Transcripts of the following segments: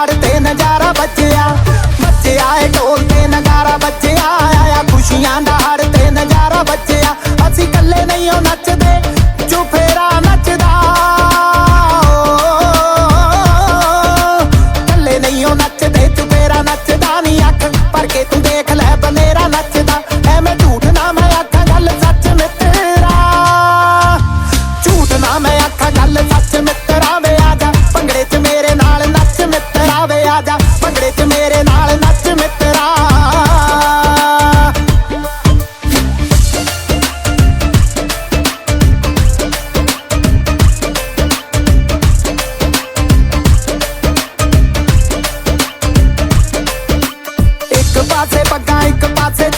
ਪਹਾੜ ਤੇ ਨਜ਼ਾਰਾ ਬੱਚਿਆ।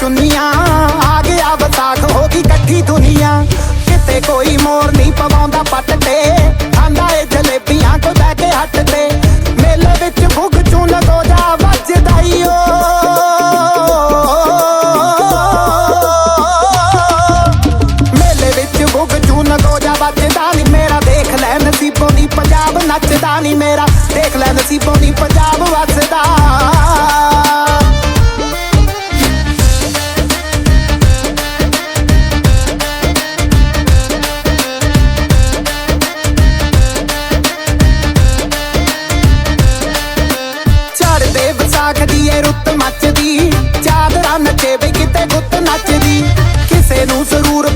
ਚੁੰਨੀਆਂ ਆ ਗਿਆ ਵਸਾਖ ਹੋ ਗਈ ਇਕੱਠੀ ਦੁਨੀਆ। ਕਿਤੇ ਕੋਈ ਮੋਰ ਨਹੀਂ ਪਵਾਉਂਦਾ ਪੱਟ ਤੇ। ਖਾਂਦਾ ਏ ਜਲੇਬੀਆਂ ਕੋ ਲੈ ਕੇ ਹੱਟ ਤੇ। ਮੇਲੇ ਵਿੱਚ ਭੁੱਗ ਚੋਂ ਲਗੋ ਜਾ, ਵੱਜਦਾ ਈ ਓ। ਮੇਲੇ ਵਿੱਚ ਭੁੱਗ ਚੋਂ ਲਗੋ ਜਾ, ਵੱਜਦਾ ਨਹੀਂ ਮੇਰਾ। ਦੇਖ ਲੈ ਨਸੀਬੋਂ ਦੀ ਪੰਜਾਬ, ਨੱਚਦਾ ਨਹੀਂ ਮੇਰਾ। ਦੇਖ ਲੈ ਨਸੀਬੋਂ ਦੀ ਪੰਜਾਬ। un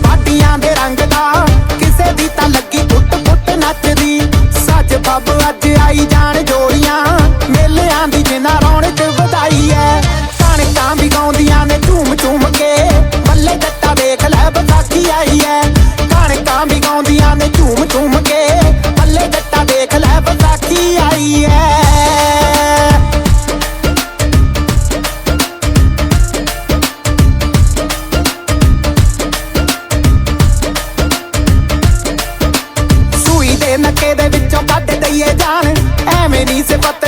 se va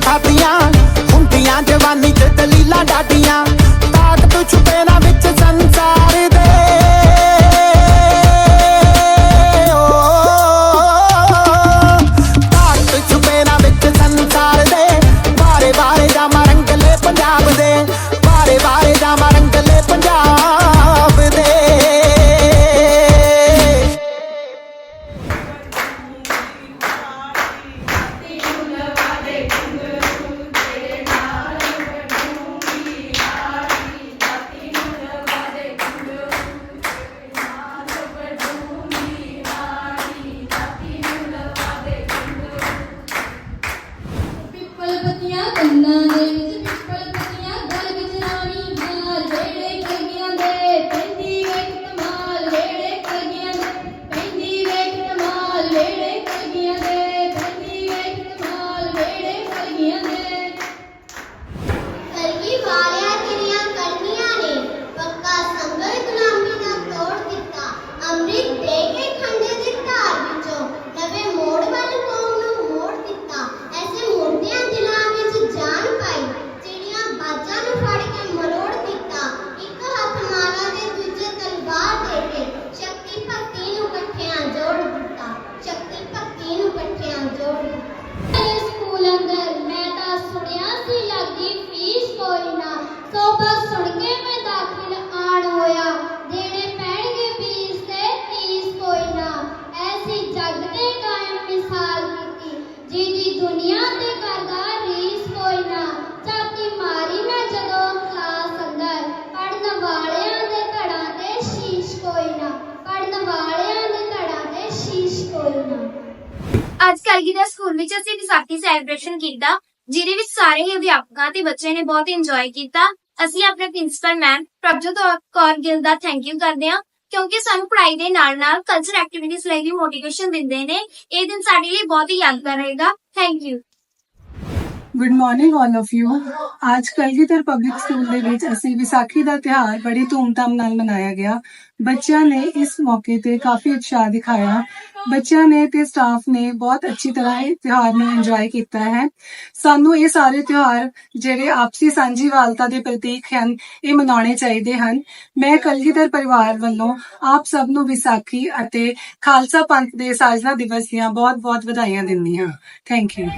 ਖਾਧੀਆਂ ਹੁੰਦੀਆਂ ਜਵਾਨੀ ਚ ਦਲੀਲਾਂ ਡਾਡੀਆਂ ਤਾਕਤ ਛੁਪੇ ਨਾ ਕਲਗੀਧਰ ਸਕੂਲ ਵਿੱਚ ਅਸੀਂ ਵਿਸਾਖੀ ਸੈਲੀਬ੍ਰੇਸ਼ਨ ਕੀਤਾ, ਜਿਹਦੇ ਵਿੱਚ ਸਾਰੇ ਹੀ ਅਧਿਆਪਕਾਂ ਤੇ ਬੱਚੇ ਨੇ ਬਹੁਤ ਇੰਜੋਏ ਕੀਤਾ। ਅਸੀਂ ਆਪਣੇ ਪ੍ਰਿੰਸੀਪਲ ਮੈਮ ਪ੍ਰਭਜੋਤ ਕੌਰ ਗਿੱਲ ਦਾ ਥੈਂਕ ਯੂ ਕਰਦੇ ਹਾਂ, ਕਿਉਂਕਿ ਸਾਨੂੰ ਪੜ੍ਹਾਈ ਦੇ ਨਾਲ-ਨਾਲ ਕਲਚਰ ਐਕਟੀਵਿਟੀਜ਼ ਲਈ ਵੀ ਮੋਟੀਵੇਸ਼ਨ ਦਿੰਦੇ ਨੇ। ਇਹ ਦਿਨ ਸਾਡੇ ਲਈ ਬਹੁਤ ਹੀ ਯਾਦਗਾਰ ਰਹੇਗਾ। Thank you good morning all of you ਅੱਜ ਕਲਗੀਧਰ ਪਬਲਿਕ ਸਕੂਲ ਦੇ ਵਿੱਚ ਅਸੀਂ ਵਿਸਾਖੀ ਦਾ ਤਿਉਹਾਰ ਬੜੀ ਧੂਮਧਾਮ ਨਾਲ ਮਨਾਇਆ ਗਿਆ ਬੱਚਿਆਂ ਨੇ ਇਸ ਮੌਕੇ ਤੇ ਕਾਫੀ ਉਤਸ਼ਾਹ ਦਿਖਾਇਆ ਬੱਚਿਆਂ ਨੇ ਤੇ ਸਟਾਫ ਨੇ ਬਹੁਤ ਅੱਛੀ ਤਰ੍ਹਾਂ ਇਹ ਤਿਉਹਾਰ ਨੂੰ ਇੰਜੋਏ ਕੀਤਾ ਹੈ ਸਾਨੂੰ ਇਹ ਸਾਰੇ ਤਿਉਹਾਰ ਜਿਹੜੇ ਆਪਸੀ ਸਾਂਝੀਵਾਲਤਾ ਦੇ ਪ੍ਰਤੀਕ ਹਨ ਇਹ ਮਨਾਉਣੇ ਚਾਹੀਦੇ ਹਨ ਮੈਂ ਕਲਗੀਧਰ ਪਰਿਵਾਰ ਵੱਲੋਂ ਆਪ ਸਭ ਨੂੰ ਵਿਸਾਖੀ ਅਤੇ ਖਾਲਸਾ ਪੰਥ ਦੇ ਸਾਜਨਾ ਦਿਵਸ ਦੀਆਂ ਬਹੁਤ-ਬਹੁਤ ਵਧਾਈਆਂ ਦਿੰਦੀ ਹਾਂ ਥੈਂਕ ਯੂ